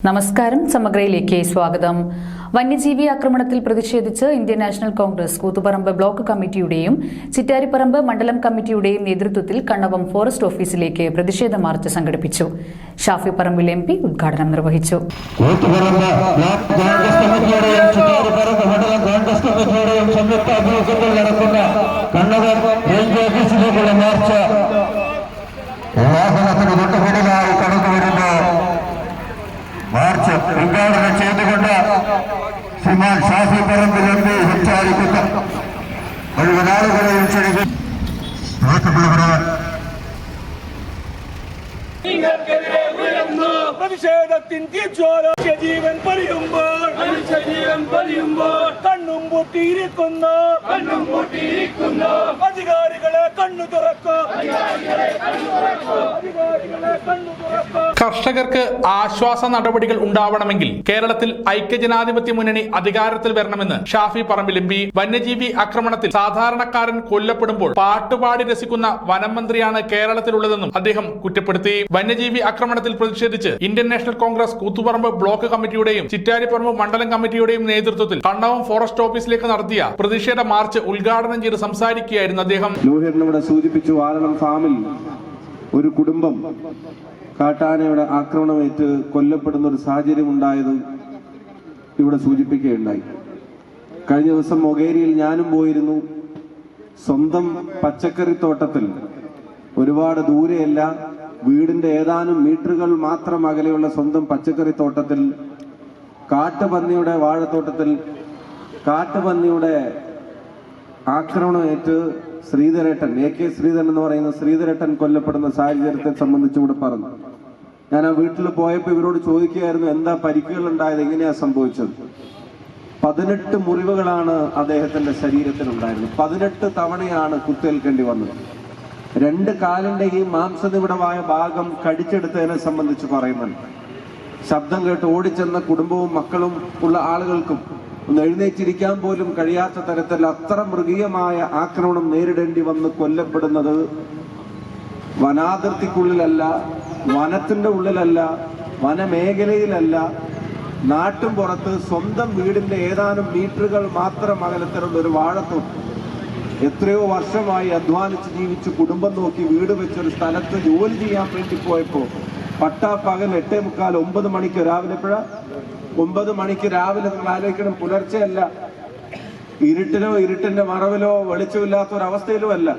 നമസ്കാരം സമഗ്രയിലേക്ക് സ്വാഗതം. വന്യജീവി ആക്രമണത്തിൽ പ്രതിഷേധിച്ച് Indian National Congress Koothuparamba block കമ്മിറ്റിയുടെയും Chittariparamba മണ്ഡലം കമ്മിറ്റിയുടെയും നേതൃത്വത്തിൽ കണ്ണവം ഫോറസ്റ്റ് ഓഫീസിലേക്ക് പ്രതിഷേധ മാർച്ച് സംഘടിപ്പിച്ചു. ഷാഫി പറമ്പിൽ എം പി ഉദ്ഘാടനം നിർവഹിച്ചു. ബ്ലോക്ക് കോൺഗ്രസ് ഓഫീസിലേക്കുള്ള ചുറ്റാരിപ്പറമ്പ് മണ്ഡലം കോൺഗ്രസ് കമ്മിറ്റിയുടെയും സംയുക്ത ആഭിമുഖ്യത്തിൽ നടക്കുന്ന കണ്ണൂർ റേഞ്ച് ഓഫീസിലേക്കുള്ള മാർച്ച് വാഹനത്തിന് തൊട്ടുപിടിലായി കടന്നു വരുന്ന മാർച്ച് ഉദ്ഘാടനം ചെയ്തുകൊണ്ട് ശ്രീമാൻ ഷാഫി പറമ്പിൽ കണ്ണും പൊട്ടിയിരിക്കുന്നു. അധികാരികളെ കണ്ണു തുറക്കുക അധികാരികളെ കണ്ണു തുറക്കുക കർഷകർക്ക് ആശ്വാസ നടപടികൾ ഉണ്ടാവണമെങ്കിൽ കേരളത്തിൽ ഐക്യജനാധിപത്യ മുന്നണി അധികാരത്തിൽ വരണമെന്ന് ഷാഫി പറമ്പിൽ എം പി വന്യജീവി ആക്രമണത്തിൽ സാധാരണക്കാരൻ കൊല്ലപ്പെടുമ്പോൾ പാട്ടുപാടി രസിക്കുന്ന വനം മന്ത്രിയാണ് കേരളത്തിലുള്ളതെന്നും അദ്ദേഹം കുറ്റപ്പെടുത്തി. വന്യജീവി ആക്രമണത്തിൽ പ്രതിഷേധിച്ച് Indian National Congress Koothuparamba block കമ്മിറ്റിയുടെയും Chittariparamba മണ്ഡലം കമ്മിറ്റിയുടെയും നേതൃത്വത്തിൽ കണ്ണവം ഫോറസ്റ്റ് ഓഫീസിലേക്ക് നടത്തിയ പ്രതിഷേധ മാർച്ച് ഉദ്ഘാടനം ചെയ്ത് സംസാരിക്കുകയായിരുന്നു അദ്ദേഹം. സൂചിപ്പിച്ചു ഫാമിൽ ഒരു കുടുംബം കാട്ടാനയുടെ ആക്രമണമേറ്റ് കൊല്ലപ്പെടുന്ന ഒരു സാഹചര്യം ഉണ്ടായത് ഇവിടെ സൂചിപ്പിക്കുകയുണ്ടായി. കഴിഞ്ഞ ദിവസം മൊകേരിയിൽ ഞാനും പോയിരുന്നു. സ്വന്തം പച്ചക്കറിത്തോട്ടത്തിൽ ഒരുപാട് ദൂരെയല്ല. വീടിന്റെ ഏതാനും മീറ്ററുകൾ മാത്രം അകലെയുള്ള സ്വന്തം പച്ചക്കറിത്തോട്ടത്തിൽ കാട്ടുപന്നിയുടെ വാഴത്തോട്ടത്തിൽ കാട്ടുപന്നിയുടെ ആക്രമണമേറ്റ് ശ്രീധരേട്ടൻ എ കെ ശ്രീധരൻ എന്ന് പറയുന്ന ശ്രീധരേട്ടൻ കൊല്ലപ്പെടുന്ന സാഹചര്യത്തെ സംബന്ധിച്ച് ഇവിടെ പറഞ്ഞു. ഞാൻ ആ വീട്ടിൽ പോയപ്പോൾ ഇവരോട് ചോദിക്കുകയായിരുന്നു എന്താ പരിക്കുകൾ ഉണ്ടായത്? എങ്ങനെയാ സംഭവിച്ചത്? പതിനെട്ട് മുറിവുകളാണ് അദ്ദേഹത്തിന്റെ ശരീരത്തിലുണ്ടായിരുന്നത്. പതിനെട്ട് തവണയാണ് കുത്തേൽക്കേണ്ടി വന്നത്. രണ്ട് കാലിന്റെ ഈ മാംസനിവിടമായ ഭാഗം കടിച്ചെടുത്തതിനെ സംബന്ധിച്ച് പറയുന്നുണ്ട്. ശബ്ദം കേട്ട് ഓടിച്ചെന്ന കുടുംബവും മക്കളും ഉള്ള ആളുകൾക്കും ഒന്ന് എഴുന്നേറ്റിരിക്കാൻ പോലും കഴിയാത്ത തരത്തിൽ അത്ര മൃഗീയമായ ആക്രമണം നേരിടേണ്ടി വന്ന് കൊല്ലപ്പെടുന്നത് വനാതിർത്തിക്കുള്ളിലല്ല വനത്തിന്റെ ഉള്ളിലല്ല വനമേഖലയിലല്ല. നാട്ടും പുറത്ത് സ്വന്തം വീടിന്റെ ഏതാനും മീറ്ററുകൾ മാത്രം അകലത്തിലുള്ള ഒരു വാഴത്തോട്ടം. എത്രയോ വർഷമായി അധ്വാനിച്ച് ജീവിച്ച് കുടുംബം നോക്കി വീട് വെച്ചൊരു സ്ഥലത്ത് ജോലി ചെയ്യാൻ വേണ്ടി പോയപ്പോൾ പട്ടാ പകൽ എട്ടേ മുക്കാൽ ഒമ്പത് മണിക്ക് രാവിലെ എപ്പോഴ ഒമ്പത് മണിക്ക് രാവിലെ നിങ്ങൾ ആലോചിക്കണം പുലർച്ചെയല്ല ഇരുട്ടിലോ ഇരുട്ടിന്റെ മറവിലോ വെളിച്ചമില്ലാത്ത ഒരവസ്ഥയിലോ അല്ല.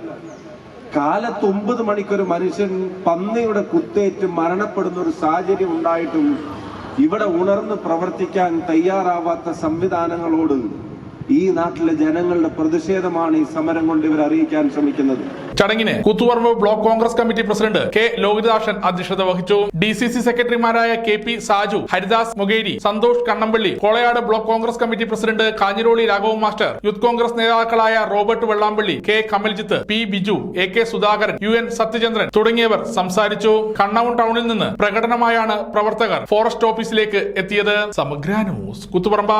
കാലത്ത് ഒമ്പത് മണിക്കൊരു മനുഷ്യൻ പന്നിയുടെ കുത്തേറ്റ് മരണപ്പെടുന്ന ഒരു സാഹചര്യം ഉണ്ടായിട്ടും ഇവിടെ ഉണർന്ന് പ്രവർത്തിക്കാൻ തയ്യാറാവാത്ത സംവിധാനങ്ങളോട് ഈ നാട്ടിലെ ജനങ്ങളുടെ പ്രതിഷേധമാണ് ഈ സമരം കൊണ്ട് ഇവർ അറിയിക്കാൻ ശ്രമിക്കുന്നത്. ചടങ്ങിന് Koothuparamba block Congress committee president K Lohithashan അധ്യക്ഷത വഹിച്ചു. ഡി സി സി സെക്രട്ടറിമാരായ K P Saju Haridas Mukheri Santhosh Kannampally Kolayad block Congress committee president Kanhiroli Raghavan master youth Congress നേതാക്കളായ Robert Vellampally K Kamaljith P Biju A K Sudhakaran U N Sathyachandran തുടങ്ങിയവർ സംസാരിച്ചു. കണ്ണവൺ ടൗണിൽ നിന്ന് പ്രകടനമായാണ് പ്രവർത്തകർ forest ഓഫീസിലേക്ക് എത്തിയത്. സമഗ്ര ന്യൂസ് കൂത്തുപറമ്പ.